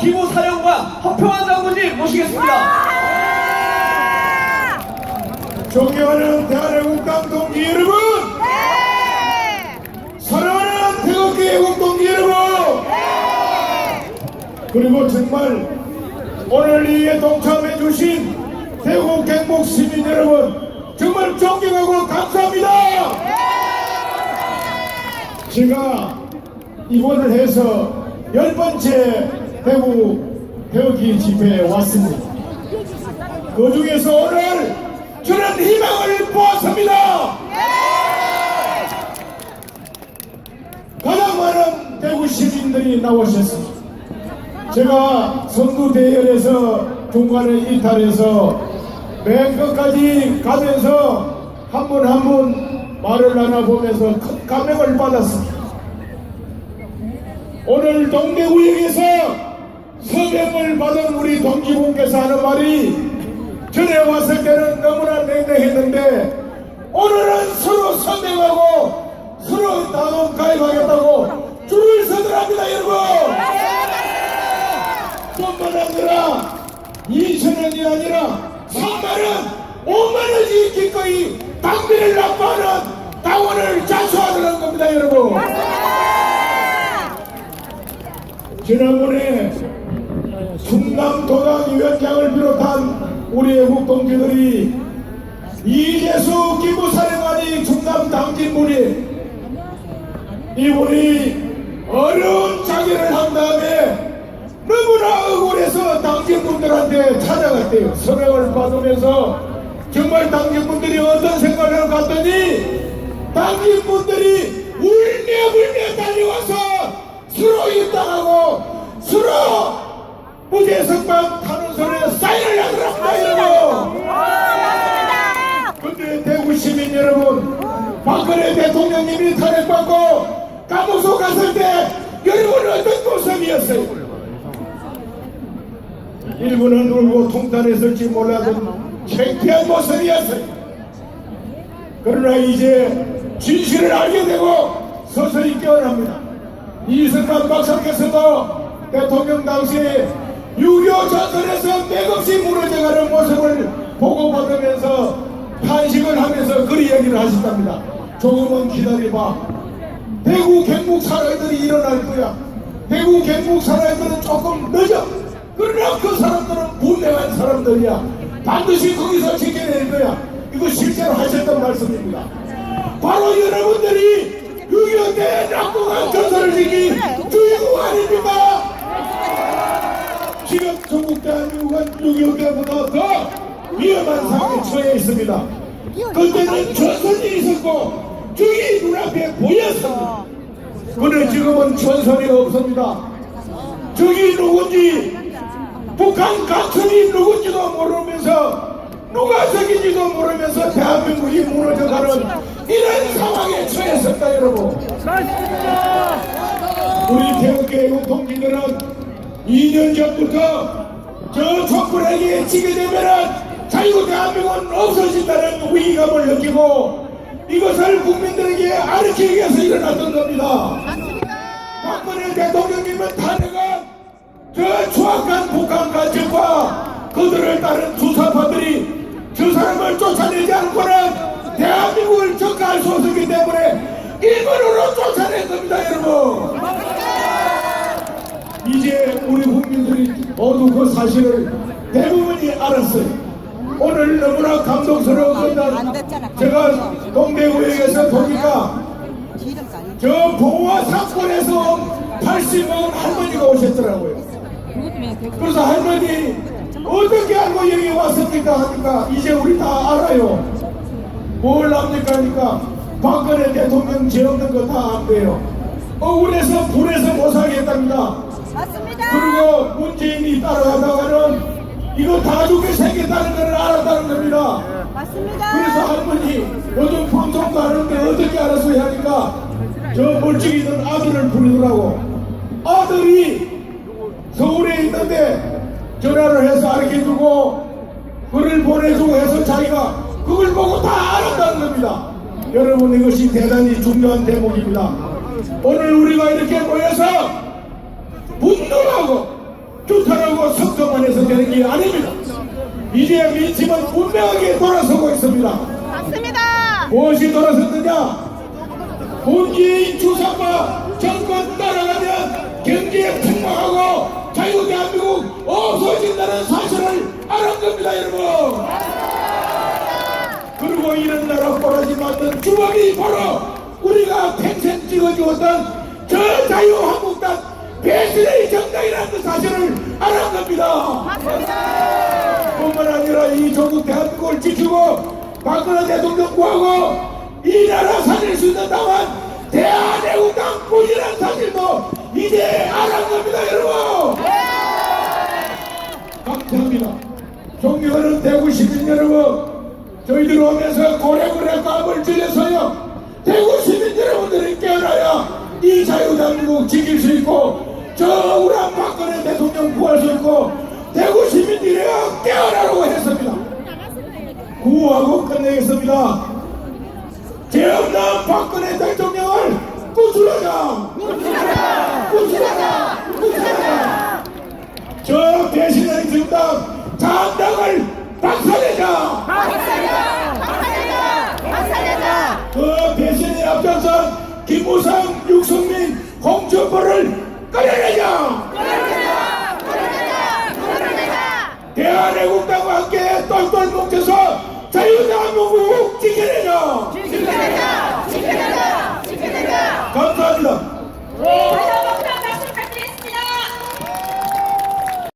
기부 사령관 허평환 장군님 모시겠습니다. 존경하는 대한민국 당 동지 여러분! 사랑하는 태극기 애국 동지 여러분! 그리고 정말 오늘 이에 동참해 주신 대구 경북 시민 여러분 정말 존경하고 감사합니다! 제가 입원을 해서 열 번째 대구 태극기 집회에 왔습니다 그 중에서 오늘 저는 희망을 보았습니다. 가장 많은 대구 시민들이 나오셨습니다. 제가 선두 대열에서 중간에 이탈해서 맨 끝까지 가면서 한 분 한 분 말을 나눠보면서 큰 감명을 받았습니다. 오늘 동대구역에서 서명을 받은 우리 동지분께서 하는 말이 전에 왔을 때는 너무나 냉랭했는데 오늘은 서로 선명하고 서로 나눔 가입하겠다고 줄을 서더랍니다 여러분. 뿐만 아니라 2천원이 아니라 3만원 5만원이 기꺼이 당비를 납부하는 당원을 자수하는 겁니다 여러분. 지난번에 충남도당 위원장을 비롯한 우리 애국 동지들이 이재수 기부사령관이 충남 당진분이 이분이 어려운 자기를 한 다음에 너무나 억울해서 당진분들한테 찾아갔대요. 서명을 받으면서 정말 당진분들이 어떤 생각을 갖더니 당진분들이 울며 불며 달려와서 서로 입당하고 서로 타는 소리에 사인을 하더랍니다. 여러분 근데 대구 시민 여러분 박근혜 대통령님이 탄핵받고 감옥소 갔을 때 여러분은 어떤 모습이었어요? 일부는 울고 통탄했을지 몰라도 창피한 모습이었어요. 그러나 이제 진실을 알게 되고 서서히 깨어납니다. 이승만 박사께서도 대통령 당시 에6.25 전선에서 맥없이 무너져가는 모습을 보고 받으면서 탄식을 하면서 그리 얘기를 하셨답니다. 조금은 기다려봐. 대구 경북 사람들이 일어날 거야. 대구 경북 사람들은 조금 늦어. 그러나 그 사람들은 분명한 사람들이야. 반드시 거기서 지켜낼 거야. 이거 실제로 하셨던 말씀입니다. 바로 여러분들이 6.25때 낙동강 전선을 지킨 주인공 아닙니까? 지금 전국 대한민국은 6.25 때보다 더 위험한 상황에 처해 있습니다. 그때는 전선이 있었고 저기 눈앞에 보였습니다. 그런데 지금은 전선이 없습니다. 저기 누군지 북한 가천이 누군지도 모르면서 누가 저기지도 모르면서 대한민국이 무너져가는 이런 상황에 처했습니다 여러분 우리 태극기 동지들은 2년 전부터 저 촛불에게 지게 되면은 자유국 대한민국은 없어진다는 위기감을 느끼고 이것을 국민들에게 알리기 위해서 일어났던 겁니다. 박근혜 대통령님은 탄핵은 저 추악한 북한 간첩과 그들을 따른 수사파들이 저 사람을 쫓아내지 않고는 대한민국을 적가할 수 없었기 때문에 일본으로 쫓아낸 겁니다 여러분 이제 우리 국민들이 모두 그 사실을 대부분이 알았어요 오늘 너무나 감동스러운 것은 제가 동대구역에서 보니까 저 봉화 사건에서 80원 할머니가 오셨더라고요. 그래서 할머니 어떻게 알고 여기 왔습니까 하니까 이제 우리 다 알아요. 뭘 합니까 하니까 박근혜 대통령 죄 없는 거 다 안돼요. 억울해서 불에서 못 살겠답니다. 맞습니다. 그리고 문재인이 따라가다가는 이거 다 죽게 생겼다는 걸 알았다는 겁니다. 맞습니다. 그래서 할머니 요즘 방송도 하는데 어떻게 알았어요 하니까 저 멀찍이던 아들을 부르더라고 아들이 서울에 있는데 전화를 해서 알려주고 글을 보내주고 해서 자기가 그걸 보고 다 알았다는 겁니다 여러분 이것이 대단히 중요한 대목입니다 오늘 우리가 이렇게 모여서 분노하고 좋다라고 성토만 해서 되는 게 아닙니다. 이제 민심은 분명하게 돌아서고 있습니다. 맞습니다. 무엇이 돌아섰느냐? 문재인 주사파 정권 따라가면 경기에 폭망하고 자유대한민국 없어진다는 사실을 알은 겁니다 여러분 그리고 이런 나라 꼬라지 맞는 주범이 바로 우리가 평생 찍어주었던 저 자유한국당 배신의 정당이라는 그 사실을 알은 겁니다. 뿐만 아니라 이 조국 대한민국을 지키고 박근혜 대통령 구하고 이 나라 살릴 수 있는 당은 대한애국당 뿐이라는 사실도 이제 알은 겁니다 여러분. 감사합니다. 존경하는 대구 시민 여러분 저희들 오면서 고래고래 값을 줄여서요 대구 시민 여러분들이 깨어나야 이 자유대한민국 지킬 수 있고 저 우란 박근혜 대통령 구할 수 있고 대구 시민들이 깨어나라고 했습니다. 구하고 끝내겠습니다. 죄 없는 박근혜 대통령을 구출하자! 구출하자! 구출하자! 저 배신의 정당 장당을 박살내자! 박살내자! 김우상 육성민 홍준표를 끌어내자! 끌어내자! 끌어내자! 대한애국당과 함께